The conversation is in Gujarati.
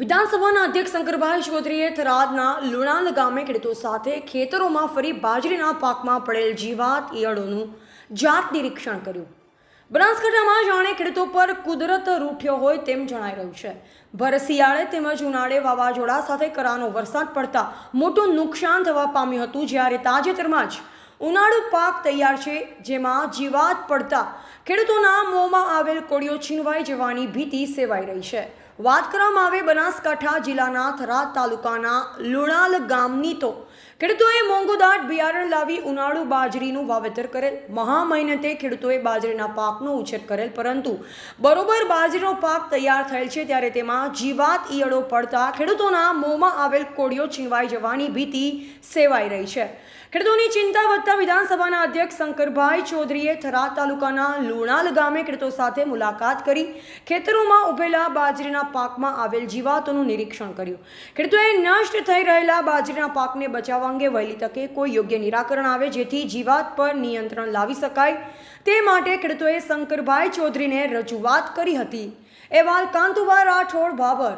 વિધાનસભાના અધ્યક્ષ શંકરભાઈ ચૌધરીએ થરાદના લુણાલ ગામે ખેડૂતો સાથે ખેતરોમાં ફરી બાજરીના પાકમાં પડેલ જીવાત ઈયળોનું જાત નિરીક્ષણ કર્યું. બનાસકાંઠામાં જાણે ખેડૂતો પર કુદરત રૂઠ્યો હોય તેમ જણાઈ રહ્યું છે. ભર શિયાળે તેમજ ઉનાળે વાવાઝોડા સાથે કરાનો વરસાદ પડતા મોટું નુકસાન થવા પામ્યું હતું, જ્યારે તાજેતરમાં જ ઉનાળુ પાક તૈયાર છે, જેમાં જીવાત પડતા ખેડૂતોના મોંમાં આવેલ કોળીઓ છીનવાઈ જવાની ભીતિ સેવાઈ રહી છે. વાત કરવામાં આવે બનાસકાંઠા જિલ્લાના થરાદ તાલુકાના લુણાલ ગામની તો ખેડૂતોએ મોંઘુદાટ બિયારણ લાવી ઉનાળુ બાજરીનું વાવેતર કરેલ. મહા મહેનતે ખેડૂતોએ બાજરીના પાકનો ઉછેર કરેલ, પરંતુ બરોબર બાજરીનો પાક તૈયાર થયેલ છે ત્યારે તેમાં જીવાત ઈયળો પડતા ખેડૂતોના મોંમાં આવેલ કોળીઓ છીનવાઈ જવાની ભીતિ સેવાઈ રહી છે. ખેડૂતોની ચિંતા વધતા વિધાનસભાના અધ્યક્ષ શંકરભાઈ ચૌધરીએ થરાદ તાલુકાના લુણાલ ગામે ખેડૂતો સાથે મુલાકાત કરી ખેતરોમાં ઉભેલા બાજરીના પાકમાં આવેલ જીવાતોનું નિરીક્ષણ કર્યું. ખેડૂતોએ નષ્ટ થઈ રહેલા બાજરીના પાકને બચાવવા અંગે વહેલી તકે કોઈ યોગ્ય નિરાકરણ આવે જેથી જીવાત પર નિયંત્રણ લાવી શકાય. તે માટે ખેડૂતોએ શંકરભાઈ ચૌધરીને રજૂઆત કરી હતી. અહેવાલ કાંતુભા રાઠોડ ભાભર